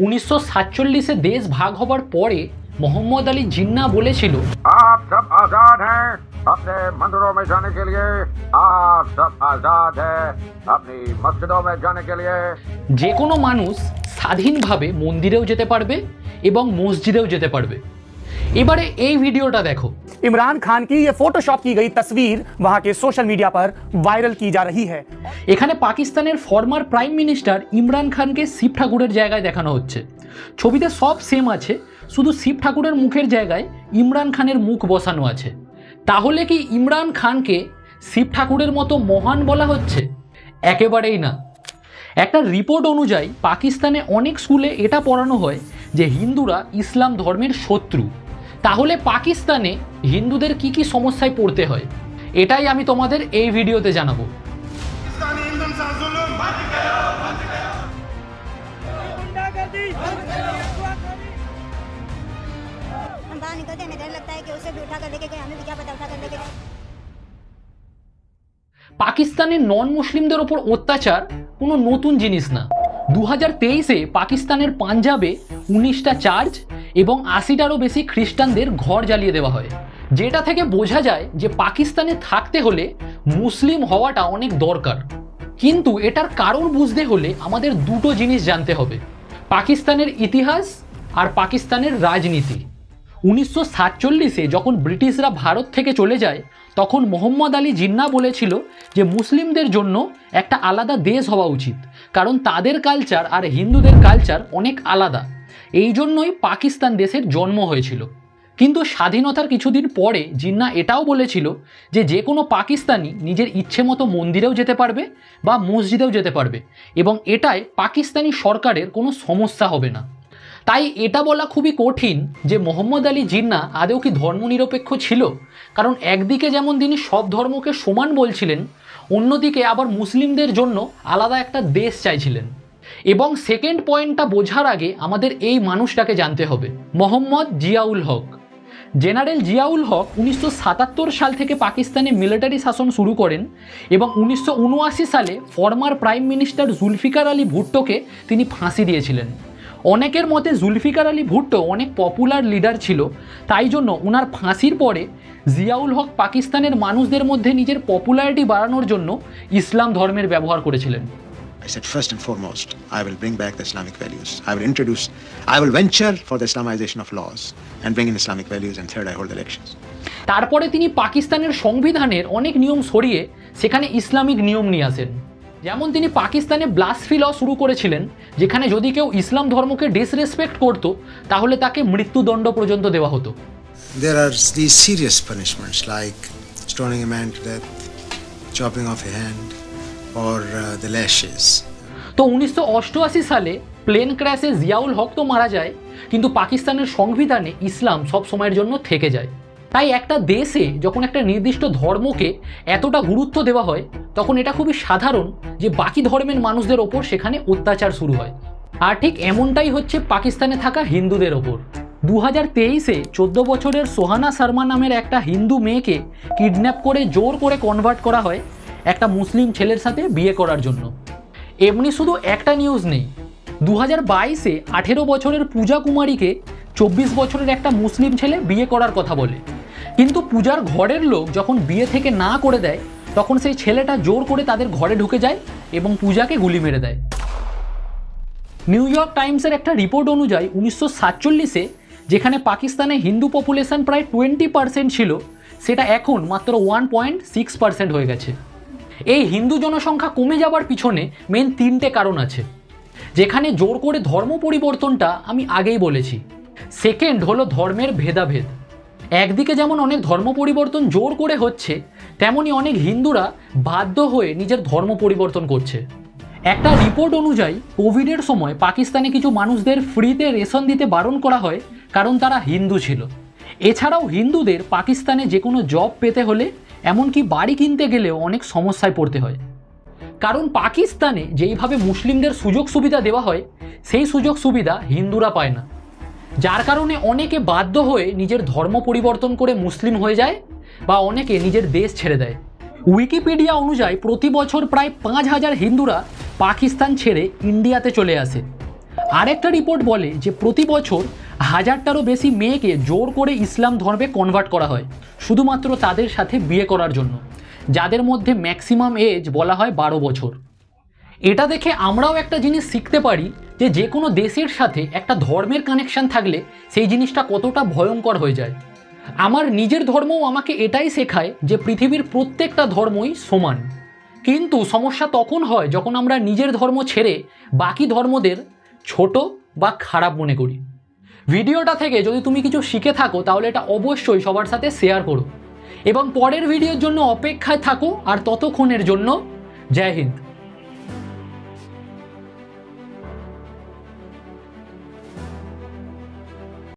উনিশশো সাতচল্লিশে দেশ ভাগ হবার পরে মোহাম্মদ আলী জিন্না বলেছিল आप सब आजाद हैं अपने मंदिरों में जाने के लिए आप सब आजाद हैं अपनी मस्जिदों में जाने के लिए যে কোনো মানুষ স্বাধীনভাবে মন্দিরেও যেতে পারবে এবং মসজিদেও যেতে পারবে এবারে এই ভিডিওটা দেখো इमरान खान की ये फोटोशॉप की गई तस्वीर वहां के सोशल मीडिया पर वायरल की जा रही है এখানে পাকিস্তানের ফর্মার প্রাইম মিনিস্টার ইমরান খানকে শিব ঠাকুরের জায়গায় দেখানো হচ্ছে ছবিতে সব সেম আছে শুধু শিব ঠাকুরের মুখের জায়গায় ইমরান খানের মুখ বসানো আছে তাহলে কি ইমরান খানকে শিব ঠাকুরের মতো মহান বলা হচ্ছে একেবারেই না একটা রিপোর্ট অনুযায়ী পাকিস্তানে অনেক স্কুলে এটা পড়ানো হয় যে হিন্দুরা ইসলাম ধর্মের শত্রু তাহলে পাকিস্তানে হিন্দুদের কি কি সমস্যায় পড়তে হয় এটাই আমি তোমাদের এই ভিডিওতে জানাবো पाकिस्तानी हिंदू सा जुल्म गुंडागर्दी हम बाहर निकलते हमें डर लगता है कि उसे भी उठा कर लेके गए हमें भी क्या पता उठा कर लेके गए পাকিস্তানের নন মুসলিমদের ওপর অত্যাচার কোনো নতুন জিনিস না দু হাজার তেইশে পাকিস্তানের পাঞ্জাবে উনিশটা চার্চ এবং আশিটারও বেশি খ্রিস্টানদের ঘর জ্বালিয়ে দেওয়া হয়। যেটা থেকে বোঝা যায় যে পাকিস্তানে থাকতে হলে মুসলিম হওয়াটা অনেক দরকার। কিন্তু এটার কারণ বুঝতে হলে আমাদের দুটো জিনিস জানতে হবে। পাকিস্তানের ইতিহাস আর পাকিস্তানের রাজনীতি। উনিশশো সাতচল্লিশে যখন ব্রিটিশরা ভারত থেকে চলে যায়, তখন মোহাম্মদ আলী জিন্না বলেছিল যে মুসলিমদের জন্য একটা আলাদা দেশ হওয়া উচিত। কারণ তাদের কালচার আর হিন্দুদের কালচার অনেক আলাদা। এই জন্যই পাকিস্তান দেশের জন্ম হয়েছিল। কিন্তু স্বাধীনতার কিছুদিন পরে জিন্না এটাও বলেছিল যে যে কোনো পাকিস্তানি নিজের ইচ্ছে মতো মন্দিরেও যেতে পারবে বা মসজিদেও যেতে পারবে এবং এটায় পাকিস্তানি সরকারের কোনো সমস্যা হবে না। তাই এটা বলা খুবই কঠিন যে মোহাম্মদ আলী জিন্না আদৌ কি ধর্মনিরপেক্ষ ছিল? কারণ একদিকে যেমন তিনি সব ধর্মকে সমান বলছিলেন, অন্যদিকে আবার মুসলিমদের জন্য আলাদা একটা দেশ চাইছিলেন। এবং সেকেন্ড পয়েন্টটা বোঝার আগে আমাদের এই মানুষটাকে জানতে হবে, মোহাম্মদ জিয়াউল হক। জেনারেল জিয়াউল হক উনিশশো সাতাত্তর সাল থেকে পাকিস্তানে মিলিটারি শাসন শুরু করেন এবং উনিশশো উনআশি সালে former prime minister Zulfikar Ali ভুট্টোকে তিনি ফাঁসি দিয়েছিলেন। অনেকের মতে জুলফিকার আলী ভুট্টো অনেক পপুলার লিডার ছিল, তাই জন্য ওনার ফাঁসির পরে জিয়াউল হক পাকিস্তানের মানুষদের মধ্যে নিজের পপুলারিটি বাড়ানোর জন্য ইসলাম ধর্মের ব্যবহার করেছিলেন। I said, first and foremost, I will bring back the Islamic values. I will introduce, I will venture for the Islamization of laws and bring in Islamic values. And third, I hold elections. তারপরে তিনি পাকিস্তানের সংবিধানের অনেক নিয়ম সরিয়ে সেখানে Islamic নিয়ম নিয়ে আসেন যেমন তিনি পাকিস্তানে ব্লাসফি ল শুরু করেছিলেন যেখানে যদি কেউ ইসলাম ধর্মকে ডিসরেসপেক্ট করত তাহলে তাকে মৃত্যুদণ্ড পর্যন্ত দেওয়া হতো there are the serious punishments like stoning a man to death chopping off a hand or uh, the lashes. তো উনিশশো অষ্টআশি সালে প্লেন ক্র্যাশে জিয়াউল হক তো মারা যায় কিন্তু পাকিস্তানের সংবিধানে ইসলাম সব সময়ের জন্য থেকে যায়। তাই একটা দেশে যখন একটা নির্দিষ্ট ধর্মকে এতটা গুরুত্ব দেওয়া হয় তখন এটা খুবই সাধারণ যে বাকি ধর্মের মানুষদের ওপর সেখানে অত্যাচার শুরু হয়। আর ঠিক এমনটাই হচ্ছে পাকিস্তানে থাকা হিন্দুদের ওপর। দু হাজার তেইশে চোদ্দ বছরের সোহানা শর্মা নামের একটা হিন্দু মেয়েকে কিডন্যাপ করে জোর করে কনভার্ট করা হয় একটা মুসলিম ছেলের সাথে বিয়ে করার জন্য। এমনি শুধু একটা নিউজ নেই। দু হাজার বাইশে আঠেরো বছরের পূজা কুমারীকে চব্বিশ বছরের একটা মুসলিম ছেলে বিয়ে করার কথা বলে। কিন্তু পূজার ঘরের লোক যখন বিয়ে থেকে না করে দেয়, তখন সেই ছেলেটা জোর করে তাদের ঘরে ঢুকে যায় এবং পূজাকে গুলি মেরে দেয়। নিউ ইয়র্ক টাইমসের একটা রিপোর্ট অনুযায়ী উনিশশো সাতচল্লিশে, যেখানে পাকিস্তানে হিন্দু পপুলেশন প্রায় টোয়েন্টি পার্সেন্ট ছিল, সেটা এখন মাত্র ওয়ান পয়েন্ট সিক্স পার্সেন্ট হয়ে গেছে। এই হিন্দু জনসংখ্যা কমে যাবার পিছনে মেন তিনটে কারণ আছে। যেখানে জোর করে ধর্ম পরিবর্তনটা আমি আগেই বলেছি। সেকেন্ড হলো ধর্মের ভেদাভেদ। একদিকে যেমন অনেক ধর্ম পরিবর্তন জোর করে হচ্ছে, তেমনি অনেক হিন্দুরা বাধ্য হয়ে নিজের ধর্ম পরিবর্তন করছে। একটা রিপোর্ট অনুযায়ী কোভিডের সময় পাকিস্তানে কিছু মানুষদের ফ্রিতে রেশন দিতে বারণ করা হয় কারণ তারা হিন্দু ছিল। এছাড়াও হিন্দুদের পাকিস্তানে যে কোনো জব পেতে হলে এমনকি বাড়ি কিনতে গেলেও অনেক সমস্যায় পড়তে হয়। কারণ পাকিস্তানে যেইভাবে মুসলিমদের সুযোগ সুবিধা দেওয়া হয়, সেই সুযোগ সুবিধা হিন্দুরা পায় না। যার কারণে অনেকে বাধ্য হয়ে নিজের ধর্ম পরিবর্তন করে মুসলিম হয়ে যায় বা অনেকে নিজের দেশ ছেড়ে দেয়। উইকিপিডিয়া অনুযায়ী প্রতি বছর প্রায় পাঁচ হাজার হিন্দুরা পাকিস্তান ছেড়ে ইন্ডিয়াতে চলে আসে। আরেকটা রিপোর্ট বলে যে প্রতি বছর হাজারটারও বেশি মেয়েকে জোর করে ইসলাম ধর্মে কনভার্ট করা হয়, শুধুমাত্র তাদের সাথে বিয়ে করার জন্য, যাদের মধ্যে ম্যাক্সিমাম এজ বলা হয় বারো বছর। এটা দেখে আমরাও একটা জিনিস শিখতে পারি যে যে কোনো দেশের সাথে একটা ধর্মের কানেকশন থাকলে সেই জিনিসটা কতটা ভয়ঙ্কর হয়ে যায়। আমার নিজের ধর্মও আমাকে এটাই শেখায় যে পৃথিবীর প্রত্যেকটা ধর্মই সমান। কিন্তু সমস্যা তখন হয় যখন আমরা নিজের ধর্ম ছেড়ে বাকি ধর্মদের ছোট বা খারাপ মনে করি। ভিডিওটা থেকে যদি তুমি কিছু শিখে থাকো, তাহলে এটা অবশ্যই সবার সাথে শেয়ার করো। এবং পরের ভিডিওর জন্য অপেক্ষায় থাকো, আর ততক্ষণের জন্য জয় হিন্দ।